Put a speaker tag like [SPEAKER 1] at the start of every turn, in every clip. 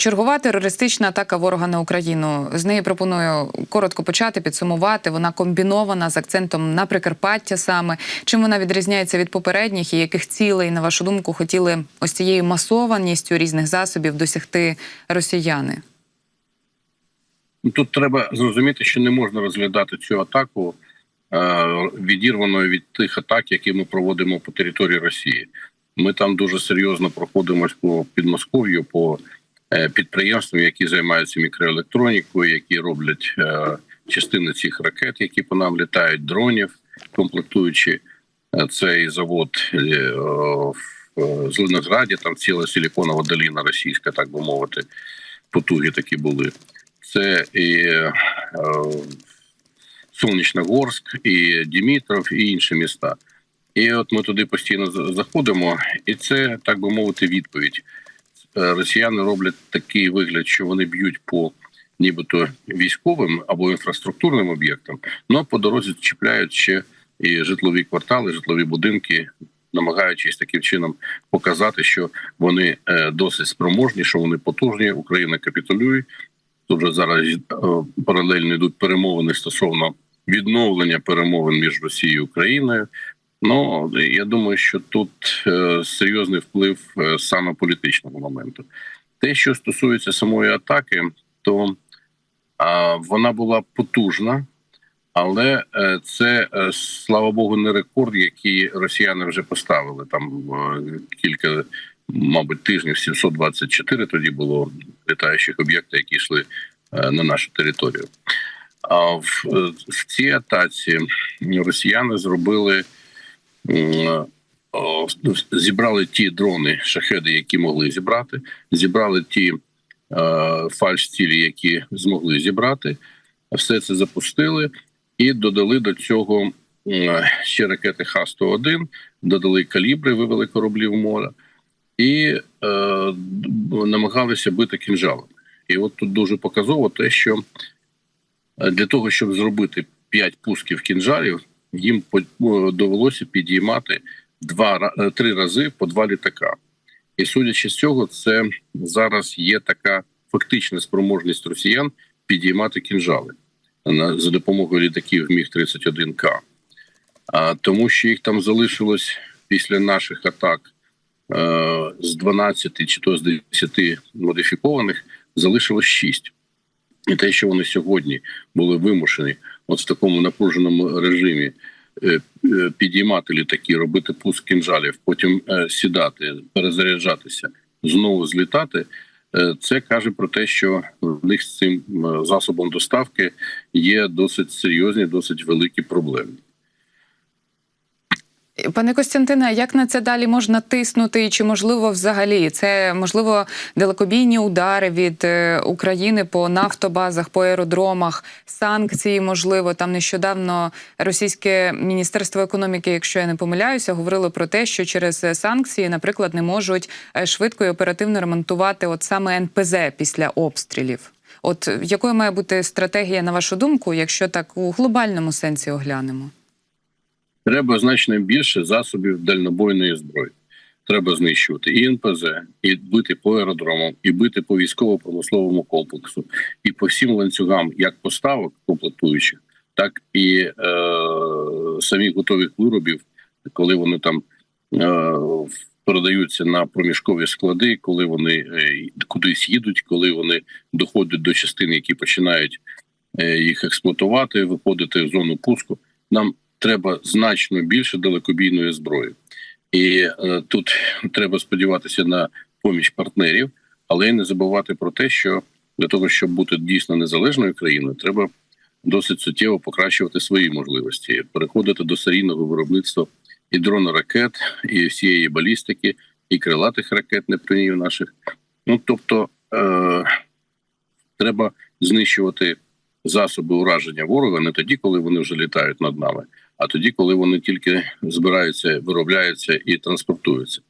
[SPEAKER 1] Чергова терористична атака ворога на Україну. З неї пропоную коротко почати підсумувати. Вона комбінована з акцентом на Прикарпаття саме. Чим вона відрізняється від попередніх і яких цілей, на вашу думку, хотіли ось цією масованістю різних засобів досягти росіяни?
[SPEAKER 2] Ну, Тут треба зрозуміти, що не можна розглядати цю атаку е, відірваною від тих атак, які ми проводимо по території Росії. Ми там дуже серйозно проходимось по Підмосков'ю, по е, підприємствам, які займаються мікроелектронікою, які роблять е, частини цих ракет, які по нам літають, дронів, комплектуючи е, цей завод в Зеленограді, там ціла силіконова доліна російська, так би мовити, потуги такі були це і Сонячногорськ, і Дімітров, і інші міста. І от ми туди постійно заходимо, і це так би мовити відповідь. Е, Росіяни роблять такий вигляд, що вони б'ють по нібито військовим або інфраструктурним об'єктам, але по дорозі чіпляють ще і житлові квартали, житлові будинки, намагаючись таким чином показати, що вони е, досить спроможні, що вони потужні. Україна капітулює. Тут же зараз е, паралельно йдуть перемовини стосовно відновлення перемовин між Росією і Україною. Ну я думаю, що тут е, серйозний вплив е, саме політичного моменту. Те, що стосується самої атаки, то вона була потужна, але це слава Богу, не рекорд, який росіяни вже поставили. Там кілька, мабуть, тижнів 724 тоді було літаючих об'єктів, які йшли на нашу територію. А в, в цій атаці росіяни зробили зібрали ті дрони, шахеди, які могли зібрати, зібрали ті фальш-цілі, які змогли зібрати. Все це запустили і додали до цього ще ракети Х-101, додали калібри, вивели кораблі в море і е, намагалися бити кінжалами. І от тут дуже показово те, що е, для того, щоб зробити 5 пусків кінжалів, їм довелося підіймати два е, три рази по два літака. І судячи з цього, це зараз є така фактична спроможність росіян підіймати кінжали за допомогою літаків Міг 31 к А тому, що їх там залишилось після наших атак е, з 12 чи то з 10 модифікованих, залишилось 6. І те, що вони сьогодні були вимушені, от в такому напруженому режимі е, е, підіймати літаки, робити пуск кінжалів, потім е, сідати, перезаряджатися, знову злітати. Це каже про те, що в них з цим засобом доставки є досить серйозні, досить великі проблеми.
[SPEAKER 1] Пане Костянтине, як на це далі можна тиснути? Чи можливо взагалі це можливо далекобійні удари від е, України по нафтобазах, по аеродромах, санкції? Можливо, там нещодавно російське міністерство економіки, якщо я не помиляюся, говорило про те, що через санкції, наприклад, не можуть е, швидко і оперативно ремонтувати от саме НПЗ після обстрілів. От якою має бути стратегія, на вашу думку, якщо так у глобальному сенсі оглянемо?
[SPEAKER 2] Треба значно більше засобів дальнобойної зброї. Треба знищувати і НПЗ, і бити по аеродромам, і бити по військово-промисловому комплексу, і по всім ланцюгам, як поставок комплектуючих, так і е, самих готових виробів, коли вони там е, продаються на проміжкові склади, коли вони е, кудись їдуть, коли вони доходять до частин, які починають е, їх експлуатувати, виходити в зону пуску. Нам треба значно більше далекобійної зброї, і е, тут треба сподіватися на поміч партнерів, але й не забувати про те, що для того, щоб бути дійсно незалежною країною, треба досить суттєво покращувати свої можливості, переходити до серійного виробництва і дроноракет, і всієї балістики, і крилатих ракет непринів наших. Ну тобто е- треба знищувати засоби ураження ворога не тоді, коли вони вже літають над нами, а тоді, коли вони тільки збираються, виробляються і транспортуються.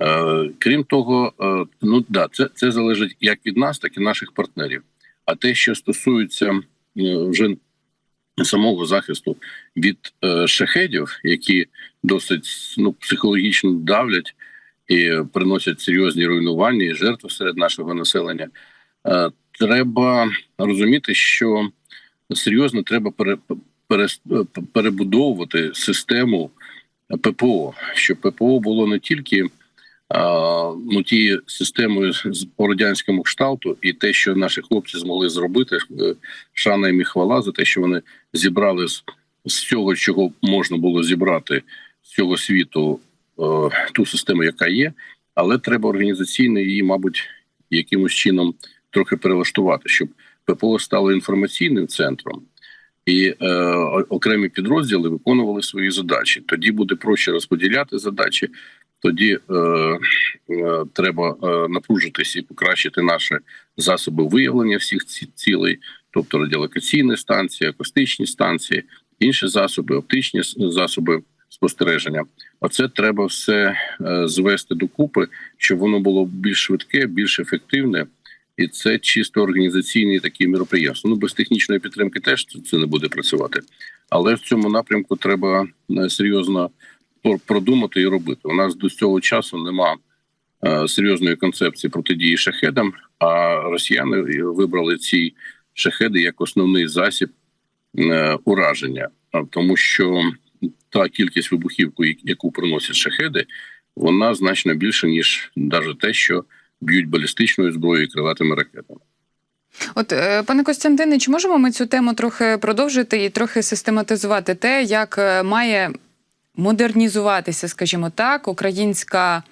[SPEAKER 2] Е, крім того, е, ну да, це, це залежить як від нас, так і наших партнерів. А те, що стосується е, вже самого захисту від шахедів, які досить ну, психологічно давлять і приносять серйозні руйнування і жертви серед нашого населення. Треба розуміти, що серйозно треба перебудовувати систему ППО, щоб ППО було не тільки ну, тією системою з- по радянському кшталту, і те, що наші хлопці змогли зробити, е, шана їм і хвала за те, що вони зібрали з, з всього, чого можна було зібрати з цього світу е, ту систему, яка є, але треба організаційно її, мабуть, якимось чином трохи перелаштувати, щоб ППО стало інформаційним центром. І е, окремі підрозділи виконували свої задачі. Тоді буде проще розподіляти задачі. Тоді е, е, треба е, напружитись і покращити наші засоби виявлення всіх цілей, тобто радіолокаційні станції, акустичні станції, інші засоби, оптичні засоби спостереження. Оце треба все е, звести докупи, щоб воно було більш швидке, більш ефективне. І це чисто організаційні такі міроприємства. Ну без технічної підтримки теж це- не буде працювати. Але в цьому напрямку треба е, серйозно продумати і робити. У нас до цього часу нема е, серйозної концепції протидії шахедам. А росіяни вибрали ці шахеди як основний засіб е, ураження, тому що та кількість вибухівку, яку приносять шахеди, вона значно більша ніж навіть те, що б'ють балістичною зброєю і криватими ракетами.
[SPEAKER 1] От, е, пане Костянтине, чи можемо ми цю тему трохи продовжити і трохи систематизувати те, як е, має модернізуватися, скажімо так, українська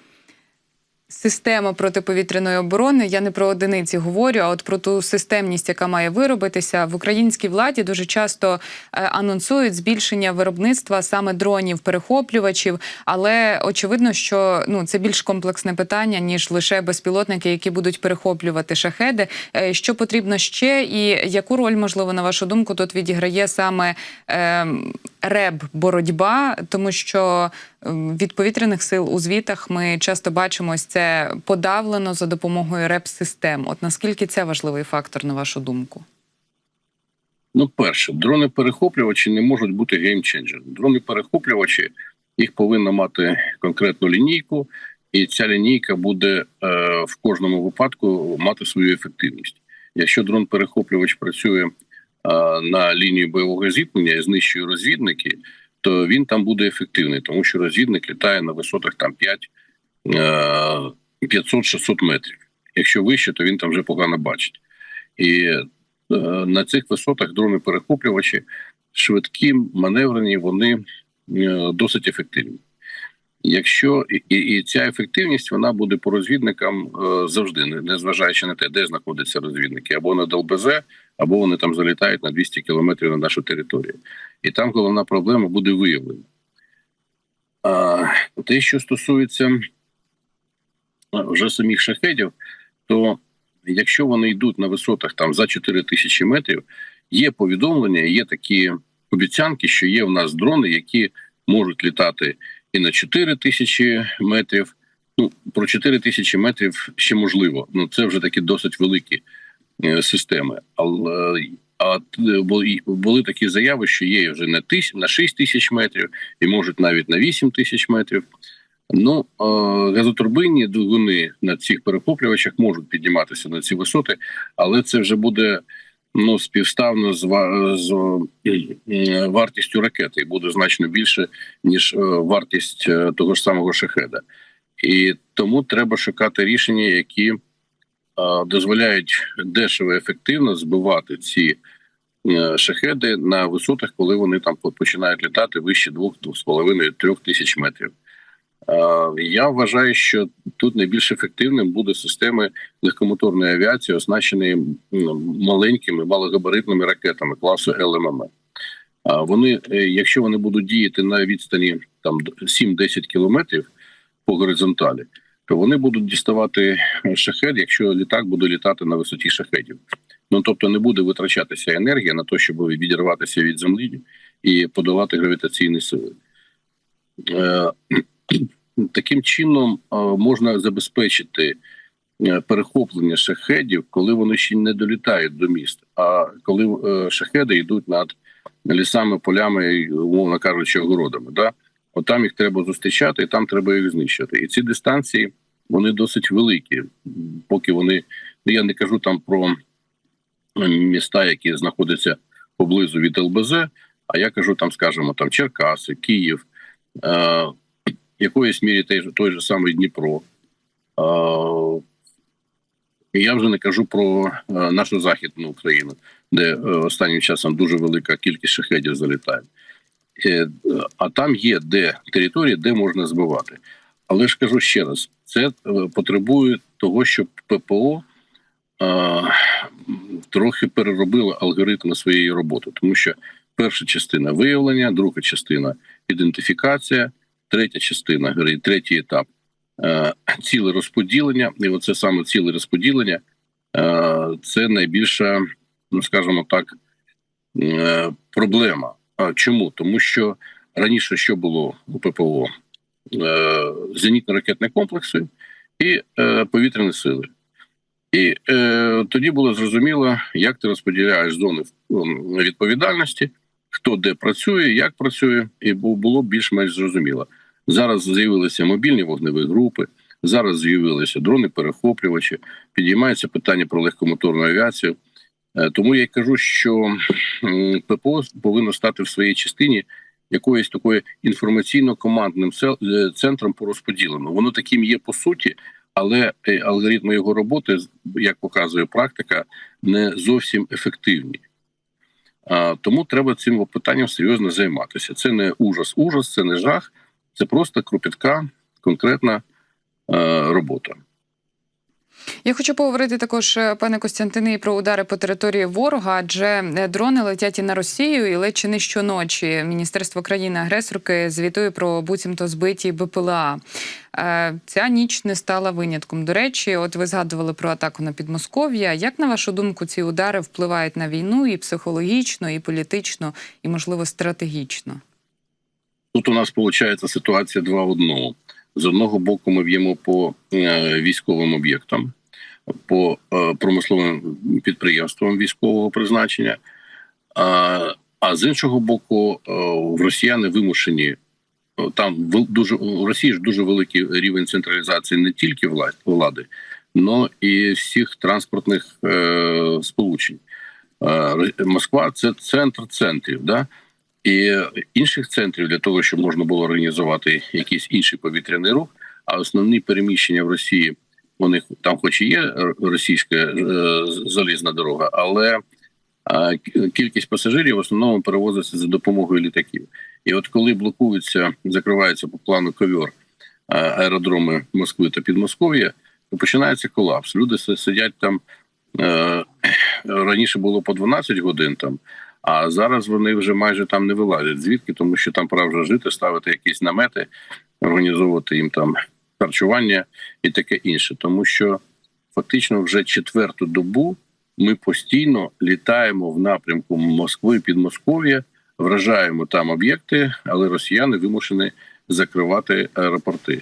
[SPEAKER 1] система протиповітряної оборони? Я не про одиниці говорю, а от про ту системність, яка має виробитися в українській владі. Дуже часто е, анонсують збільшення виробництва саме дронів, перехоплювачів. Але очевидно, що ну це більш комплексне питання ніж лише безпілотники, які будуть перехоплювати шахеди. Е, Що потрібно ще, і яку роль можливо на вашу думку тут відіграє саме е, реб боротьба, тому що від повітряних сил у звітах ми часто бачимо ось це подавлено за допомогою реб-систем. От наскільки це важливий фактор, на вашу думку?
[SPEAKER 2] Ну, перше, дрони-перехоплювачі не можуть бути геймченджером. Дрони-перехоплювачі їх повинна мати конкретну лінійку, і ця лінійка буде е, в кожному випадку мати свою ефективність. Якщо дрон-перехоплювач працює на лінії бойового зіткнення і знищує розвідники, то він там буде ефективний, тому що розвідник літає на висотах там 5 е, 500-600 метрів. Якщо вище, то він там вже погано бачить. І е, на цих висотах дрони перехоплювачі швидкі, маневрені, вони е, досить ефективні. Якщо і, і, ця ефективність вона буде по розвідникам е, завжди, незважаючи на те, де знаходяться розвідники, або на ДЛБЗ, або вони там залітають на 200 кілометрів на нашу територію. І там головна проблема буде виявлена. А, те, що стосується вже самих шахедів, то якщо вони йдуть на висотах там за 4 тисячі метрів, є повідомлення, є такі обіцянки, що є в нас дрони, які можуть літати і на 4 тисячі метрів. Ну про 4 тисячі метрів ще можливо. Ну це вже такі досить великі системи. Але а т- були, такі заяви, що є вже на тисяч на 6 тисяч метрів, і можуть навіть на 8 тисяч метрів. Ну, е, газотурбинні двигуни на цих перехоплювачах можуть підніматися на ці висоти, але це вже буде ну співставно з, з е, вартістю ракети, і буде значно більше ніж е, вартість е, того ж самого шахеда. І тому треба шукати рішення, які е, дозволяють дешево і ефективно збивати ці е, шахеди на висотах, коли вони там починають літати вище 2-2,5-3 тисяч метрів. Я вважаю, що тут найбільш ефективним буде системи легкомоторної авіації, оснащені маленькими малогабаритними ракетами класу ЛММ. Вони, е, якщо вони будуть діяти на відстані там 7-10 кілометрів по горизонталі, вони будуть діставати шахед, якщо літак буде літати на висоті шахедів. Ну тобто не буде витрачатися енергія на те, щоб відірватися від землі і подолати гравітаційні сили. Е, Таким чином е, можна забезпечити е, перехоплення шахедів, коли вони ще не долітають до міст. А коли е, шахеди йдуть над лісами, полями, умовно кажучи, огородами. Да? От там їх треба зустрічати, і там треба їх знищити. І ці дистанції вони досить великі. Поки вони, ну я не кажу там про міста, які знаходяться поблизу від ЛБЗ, а я кажу там, скажімо, там Черкаси, Київ, е, якоїсь мірі той, той же самий Дніпро. Е, я вже не кажу про е, нашу західну Україну, де е, останнім часом дуже велика кількість шахедів залітає. Е, а там є де території, де можна збивати. Але ж кажу ще раз: це е, потребує того, щоб ППО е, трохи переробило алгоритми своєї роботи, тому що перша частина виявлення, друга частина ідентифікація, третя частина, третій етап е, ціле розподілення. І оце саме ціле розподілення е, це найбільша, ну скажімо так, проблема. А чому? Тому що раніше що було у ППО? Е, Зенітно-ракетні комплекси і е, повітряні сили. І е, тоді було зрозуміло, як ти розподіляєш зони відповідальності, хто де працює, як працює, і було більш-менш зрозуміло. Зараз з'явилися мобільні вогневі групи, зараз з'явилися дрони-перехоплювачі, підіймається питання про легкомоторну авіацію. Е, Тому я й кажу, що ППО повинно стати в своїй частині якоюсь такою інформаційно-командним е, центром по розподіленню. Воно таким є по суті, але е, алгоритми його роботи, як показує практика, не зовсім ефективні. Тому треба цим питанням серйозно займатися. Це не ужас, ужас, це не жах, це просто кропітка, конкретна е, робота.
[SPEAKER 1] Я хочу поговорити також, е, пане Костянтине, про удари по території ворога, адже е, дрони летять і на Росію, і ледь чи не щоночі. Міністерство країни-агресорки звітує про буцімто збиті БПЛА. Е, Ця ніч не стала винятком. До речі, от ви згадували про атаку на Підмосков'я. Як на вашу думку, ці удари впливають на війну і психологічно, і політично, і можливо стратегічно?
[SPEAKER 2] Тут у нас виходить ситуація два в одному. З одного боку, ми б'ємо по військовим об'єктам, по е, промисловим підприємствам військового призначення. А, з іншого боку, е, росіяни вимушені е, там дуже у Росії ж дуже великий рівень централізації не тільки влади, але і всіх транспортних сполучень. Москва це центр центрів. Да? і інших центрів для того, щоб можна було організувати якийсь інший повітряний рух. А основні переміщення в Росії вони там, хоч і є російська е, залізна дорога, але е, кількість пасажирів в основному перевозиться за допомогою літаків. І от коли блокуються, закриваються по плану ковьор е, аеродроми Москви та Підмосков'я, то починається колапс. Люди сидять там раніше було по 12 годин там. А зараз вони вже майже там не вилазять. Звідки? Тому що там пора вже жити, ставити якісь намети, організовувати їм там харчування і таке інше. Тому що фактично вже четверту добу ми постійно літаємо в напрямку Москви, Підмосков'я, вражаємо там об'єкти, але росіяни вимушені закривати аеропорти.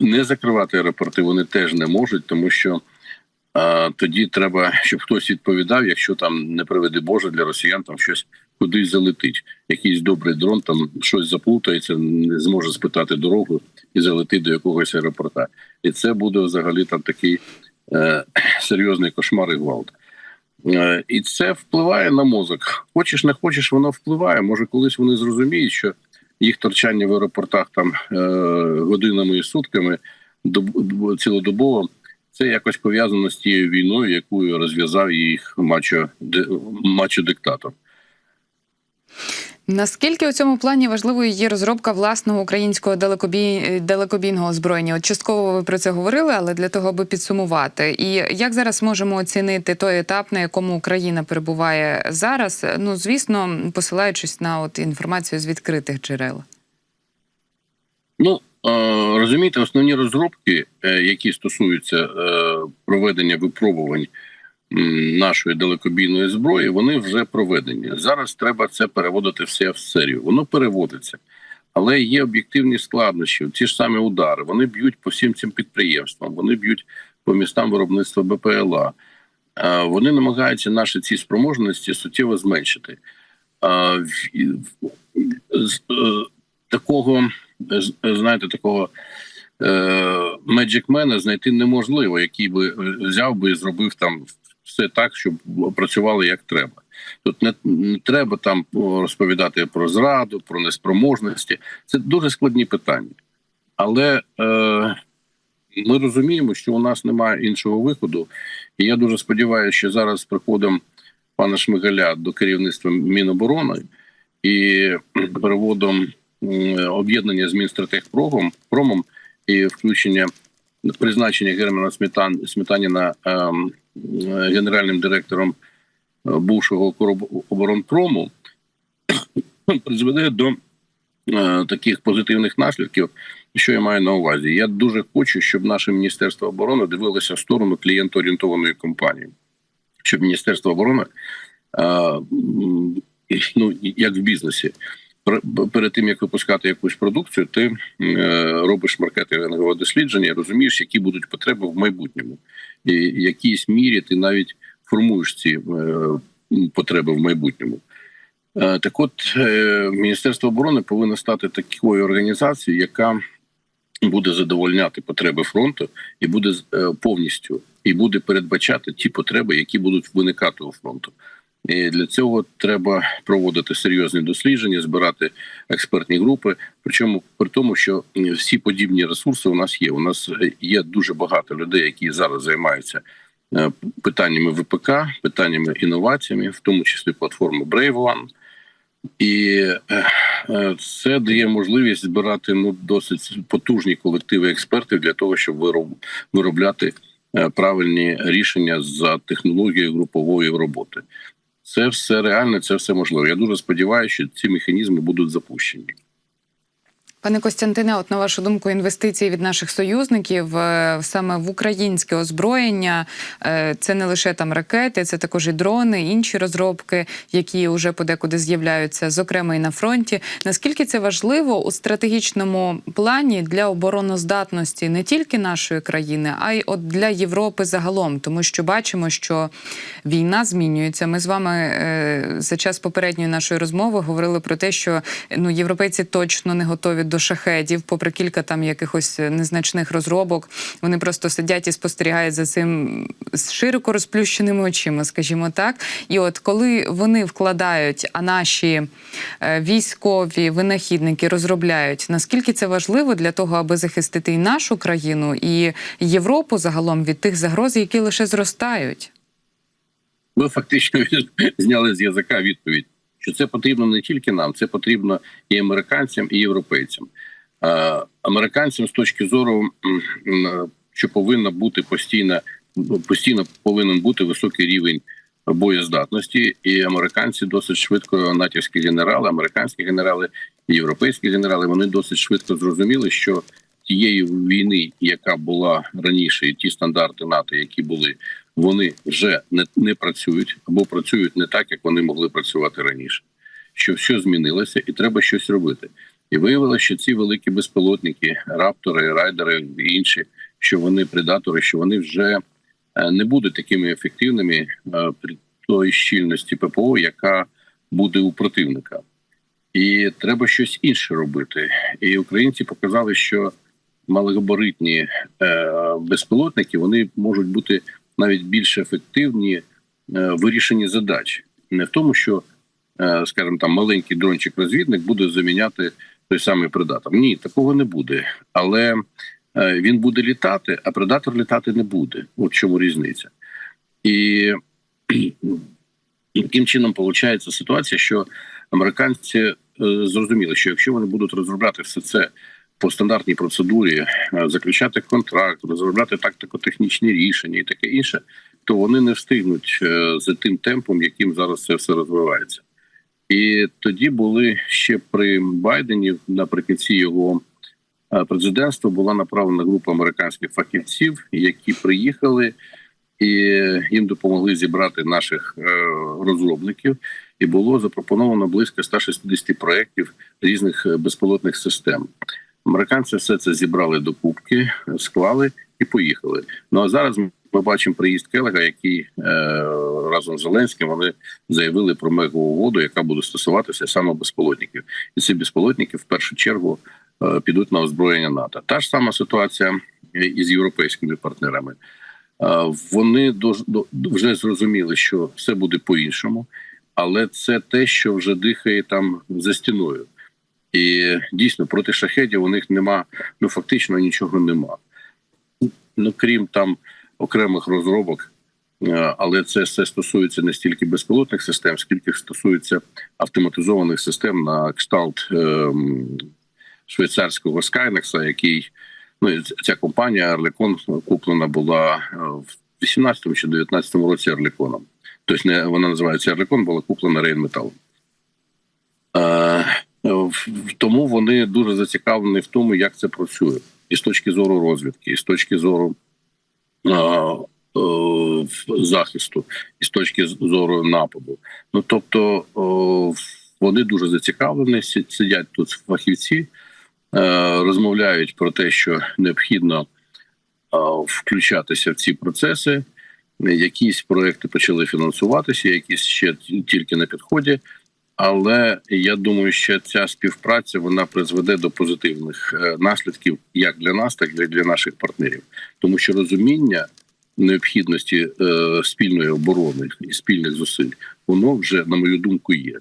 [SPEAKER 2] Не закривати аеропорти вони теж не можуть, тому що тоді треба, щоб хтось відповідав, якщо там не приведи Боже для росіян, там щось кудись залетить. Якийсь добрий дрон там щось заплутається, не зможе спитати дорогу і залетить до якогось аеропорта. І це буде взагалі там такий е, серйозний кошмар і гвалт. Е, і це впливає на мозок. Хочеш, не хочеш, воно впливає. Може, колись вони зрозуміють, що їх торчання в аеропортах там е, годинами і сутками доб- цілодобово це якось пов'язано з тією війною, яку розв'язав їх мачо, мачо диктатор.
[SPEAKER 1] Наскільки у цьому плані важливою є розробка власного українського далекобій... далекобійного озброєння? От частково ви про це говорили, але для того, аби підсумувати. І як зараз можемо оцінити той етап, на якому Україна перебуває зараз? Ну звісно, посилаючись на от інформацію з відкритих джерел.
[SPEAKER 2] Ну е, розумієте, основні розробки, е, які стосуються е, проведення випробувань нашої далекобійної зброї, вони вже проведені. Зараз треба це переводити все в серію. Воно переводиться, але є об'єктивні складнощі. Ті ж самі удари. Вони б'ють по всім цим підприємствам, вони б'ють по містам виробництва БПЛА. Вони намагаються наші ці спроможності суттєво зменшити. З- е, такого, е, е, знаєте, такого меджикмена знайти неможливо, який би взяв би і зробив там все так, щоб працювало як треба. Тут не, не треба там розповідати про зраду, про неспроможності. Це дуже складні питання. Але е, ми розуміємо, що у нас немає іншого виходу. І я дуже сподіваюся, що зараз приходом пана Шмигаля до керівництва Міноборони і переводом об'єднання з Мінстратегпромом промом і включення призначення Германа Сметан, Сметаніна е, генеральним директором е, бувшого оборонпрому призведе до е, таких позитивних наслідків, що я маю на увазі. Я дуже хочу, щоб наше міністерство оборони дивилося в сторону клієнтоорієнтованої компанії, щоб міністерство оборони, е, ну як в бізнесі, перед тим як випускати якусь продукцію, ти е, робиш маркетингове дослідження, розумієш, які будуть потреби в майбутньому, і в якійсь мірі ти навіть формуєш ці е, потреби в майбутньому. Е, Так от Міністерство оборони повинно стати такою організацією, яка буде задовольняти потреби фронту і буде повністю і буде передбачати ті потреби, які будуть виникати у фронту. І для цього треба проводити серйозні дослідження, збирати експертні групи. Причому при тому, що всі подібні ресурси у нас є. У нас е, є дуже багато людей, які зараз займаються е, питаннями ВПК, питаннями інноваціями, в тому числі платформи Brave One. І е, це дає можливість збирати ну досить потужні колективи експертів для того, щоб вироб- виробляти правильні рішення за технологією групової роботи. Це все реально, це все можливо. Я дуже сподіваюся, що ці механізми будуть запущені.
[SPEAKER 1] Пане Костянтине, от на вашу думку, інвестиції від наших союзників е, саме в українське озброєння е, це не лише там ракети, це також і дрони, інші розробки, які вже подекуди з'являються, зокрема і на фронті. Наскільки це важливо у стратегічному плані для обороноздатності не тільки нашої країни, а й от для Європи загалом, тому що бачимо, що війна змінюється. Ми з вами е, за час попередньої нашої розмови говорили про те, що ну європейці точно не готові до шахедів, попри кілька там якихось незначних розробок. Вони просто сидять і спостерігають за цим з широко розплющеними очима, скажімо так. І от коли вони вкладають, а наші е, військові винахідники розробляють, наскільки це важливо для того, аби захистити і нашу країну, і Європу загалом від тих загроз, які лише зростають.
[SPEAKER 2] Ви фактично зняли з язика відповідь, що це потрібно не тільки нам, це потрібно і американцям, і європейцям. Американцям з точки зору, що повинна бути постійно, ну, постійно повинен бути високий рівень боєздатності, і американці досить швидко, натівські генерали, американські генерали, європейські генерали, вони досить швидко зрозуміли, що тієї війни, яка була раніше, і ті стандарти НАТО, які були, вони вже не, не працюють або працюють не так, як вони могли працювати раніше. Що все змінилося, і треба щось робити. І виявилося, що ці великі безпілотники, раптори, райдери і інші, що вони предатори, що вони вже е, не будуть такими ефективними е, при той щільності ППО, яка буде у противника. І треба щось інше робити. І українці показали, що малогабаритні е, безпілотники вони можуть бути навіть більш ефективні е, в вирішенні задач, не в тому, що, е, скажімо, там маленький дрончик-розвідник буде заміняти той самий предатор. Ні, такого не буде. Але е, він буде літати, а предатор літати не буде. От чому різниця. І таким чином виходить ситуація, що американці зрозуміли, що якщо вони будуть розробляти все це по стандартній процедурі, е, заключати контракт, розробляти тактико-технічні рішення і таке інше, то вони не встигнуть е, за тим темпом, яким зараз це все розвивається. І тоді були ще при Байдені наприкінці його е, президентства була направлена група американських фахівців, які приїхали і їм допомогли зібрати наших розробників. І було запропоновано близько 160 проєктів різних безпілотних систем. Американці все це зібрали до кубки, склали і поїхали. Ну а зараз ми бачимо приїзд Келега, який е, разом з Зеленським вони заявили про мегову угоду, яка буде стосуватися саме безполотників. І ці безполотники в першу чергу е, підуть на озброєння НАТО. Та ж сама ситуація із європейськими партнерами. Е, Вони дож- до- вже зрозуміли, що все буде по-іншому, але це те, що вже дихає там за стіною. І дійсно проти шахедів у них нема, ну фактично нічого нема. Ну крім там окремих розробок, е, але це все стосується не стільки безпілотних систем, скільки стосується автоматизованих систем на кшталт ем, швейцарського Skynex, який ну ця компанія Арлікон куплена була е, в 18 чи 19 році Арліконом. Тобто не вона називається Арлікон, була куплена Рейнметалом. Е, тому вони дуже зацікавлені в тому, як це працює, і з точки зору розвідки, і з точки зору е, е, захисту, і з точки зору нападу. Ну тобто о, вони дуже зацікавлені, сидять тут фахівці, е, розмовляють про те, що необхідно е, включатися в ці процеси. Якісь проекти почали фінансуватися, якісь ще тільки на підході. Але я думаю, що ця співпраця вона призведе до позитивних е, наслідків як для нас, так і для наших партнерів, тому що розуміння необхідності е, спільної оборони і спільних зусиль, воно вже на мою думку є.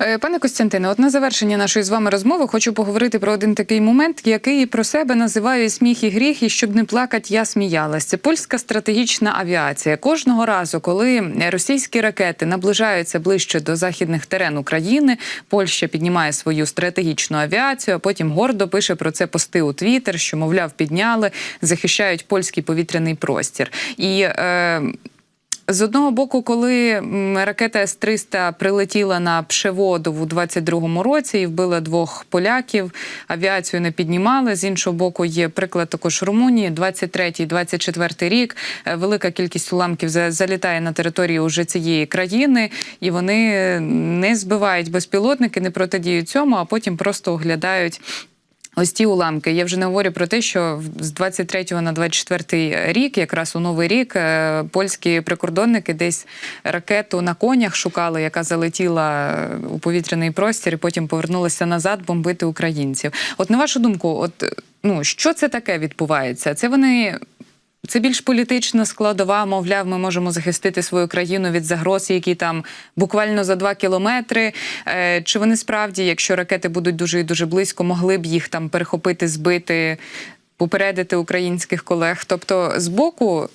[SPEAKER 1] Е, Пане Костянтине, от на завершення нашої з вами розмови хочу поговорити про один такий момент, який про себе називаю сміх і гріх, і щоб не плакать, я сміялась. Це польська стратегічна авіація. Кожного разу, коли російські ракети наближаються ближче до західних терен України, Польща піднімає свою стратегічну авіацію, а потім гордо пише про це пости у Твіттер, що мовляв підняли, захищають польський повітряний простір. І е, з одного боку, коли ракета С-300 прилетіла на Пшеводов у 22-му році і вбила двох поляків, авіацію не піднімали. З іншого боку, є приклад також Румунії. 23-24 рік е, велика кількість уламків за- залітає на територію уже цієї країни, і вони не збивають безпілотники, не протидіють цьому, а потім просто оглядають Ось ті уламки. Я вже не говорю про те, що з 23 на 24 рік, якраз у новий рік, е, польські прикордонники десь ракету на конях шукали, яка залетіла е, у повітряний простір, і потім повернулася назад бомбити українців. От на вашу думку, от ну що це таке відбувається? Це вони. Це більш політична складова, мовляв, ми можемо захистити свою країну від загроз, які там буквально за два кілометри. Е, Чи вони справді, якщо ракети будуть дуже і дуже близько, могли б їх там перехопити, збити, попередити українських колег? Тобто, з боку.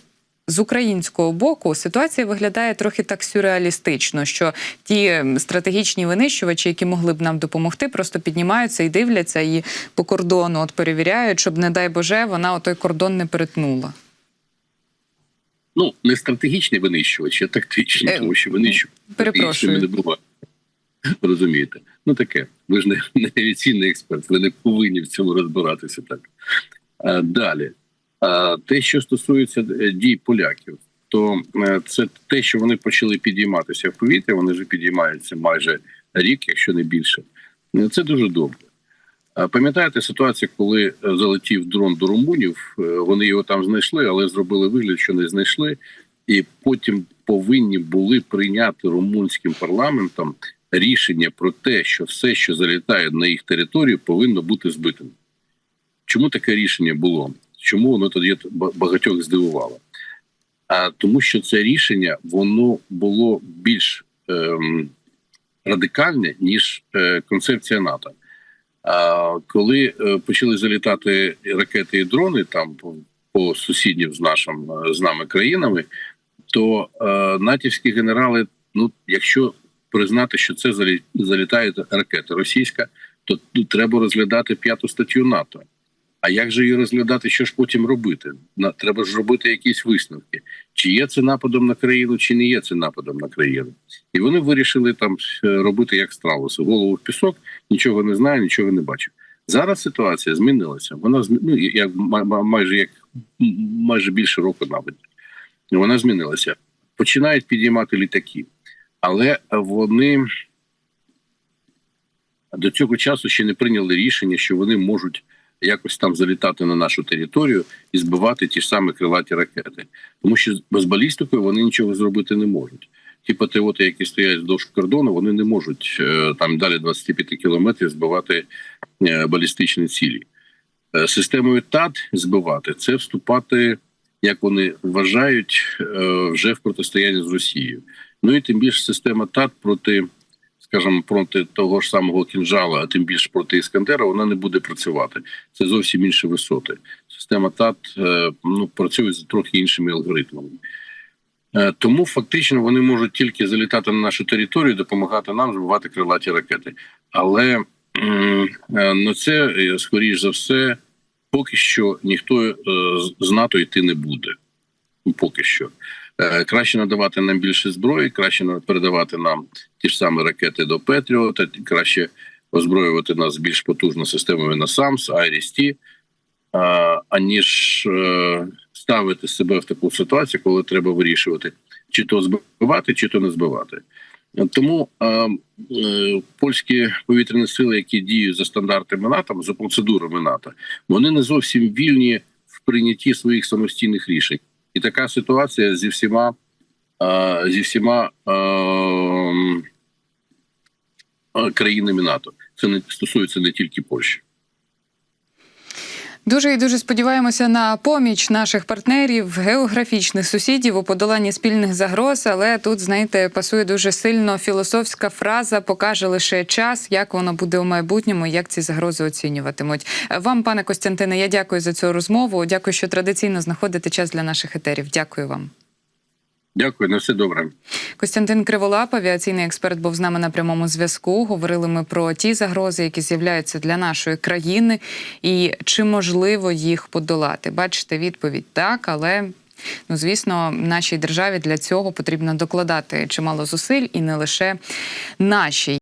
[SPEAKER 1] З українського боку ситуація виглядає трохи так сюрреалістично, що ті стратегічні винищувачі, які могли б нам допомогти, просто піднімаються і дивляться і по кордону от перевіряють, щоб, не дай Боже, вона отой кордон не перетнула.
[SPEAKER 2] Ну не стратегічний винищувач, а тактичний,
[SPEAKER 1] Е,
[SPEAKER 2] тому що винищувач
[SPEAKER 1] перепрошую.
[SPEAKER 2] не буває. Розумієте? Ну таке. Ви ж не, не авіаційний експерт, ви не повинні в цьому розбиратися так. А, далі, а, те, що стосується е, дій поляків, то е, це те, що вони почали підійматися в повітря, вони вже підіймаються майже рік, якщо не більше. Е, Це дуже добре. Пам'ятаєте ситуацію, коли е, залетів дрон до румунів? е, Вони його там знайшли, але зробили вигляд, що не знайшли, і потім повинні були прийняти румунським парламентом рішення про те, що все, що залітає на їх територію, повинно бути збитим. Чому таке рішення було? Чому воно тоді багатьох здивувало? А тому, що це рішення воно було більш ем, радикальне ніж е, концепція НАТО. Коли е, почали залітати ракети і дрони там по, сусіднім з нашим е, з нами країнами, то е, натівські генерали, ну якщо признати, що це залі- залітає ракета російська, то ну, треба розглядати п'яту статтю НАТО. А як же її розглядати, що ж потім робити? Треба ж робити якісь висновки. Чи є це нападом на країну, чи не є це нападом на країну. І вони вирішили там е, робити як страуси. Голову в пісок, нічого не знаю, нічого не бачу. Зараз ситуація змінилася. Вона ну, як ма- ма- майже як майже більше року навіть. Вона змінилася. Починають підіймати літаки, але вони до цього часу ще не прийняли рішення, що вони можуть якось там залітати на нашу територію і збивати ті ж самі крилаті ракети, тому що без балістикою вони нічого зробити не можуть. Ті патріоти, які стоять вздовж кордону, вони не можуть е, там далі 25 кілометрів збивати е, балістичні цілі. Е, Системою ТАД збивати це вступати, як вони вважають, вже в протистояння з Росією. Ну і тим більше система ТАД проти, скажімо, проти того ж самого кінжала, а тим більше проти Іскандера, вона не буде працювати. Це зовсім інші висоти. Система ТАД е, ну, працює з трохи іншими алгоритмами. Е, Тому фактично вони можуть тільки залітати на нашу територію, допомагати нам збивати крилаті ракети. Але е, ну це скоріш за все, поки що ніхто з- НАТО йти не буде. Поки що. Е, Краще надавати нам більше зброї, краще передавати нам ті ж самі ракети до Петріота, краще озброювати нас більш потужно системою NASAMS, IRIS-T, а, аніж е, ставити себе в таку ситуацію, коли треба вирішувати, чи то збивати, чи то не збивати. Тому е, е, польські повітряні сили, які діють за стандартами НАТО, за процедурами НАТО, вони не зовсім вільні в прийнятті своїх самостійних рішень. І така ситуація зі всіма е, зі всіма е, е, країнами НАТО. Це не стосується не тільки Польщі.
[SPEAKER 1] Дуже і дуже сподіваємося на поміч наших партнерів, географічних сусідів у подоланні спільних загроз. Але тут, знаєте, пасує дуже сильно філософська фраза покаже лише час, як воно буде у майбутньому, як ці загрози оцінюватимуть. Вам, пане Костянтине, я дякую за цю розмову. Дякую, що традиційно знаходите час для наших етерів. Дякую вам.
[SPEAKER 2] Дякую, на все добре.
[SPEAKER 1] Костянтин Криволап, авіаційний експерт, був з нами на прямому зв'язку. Говорили ми про ті загрози, які з'являються для нашої країни, і чи можливо їх подолати. Бачите, відповідь так, але. Ну, звісно, нашій державі для цього потрібно докладати чимало зусиль і не лише нашій.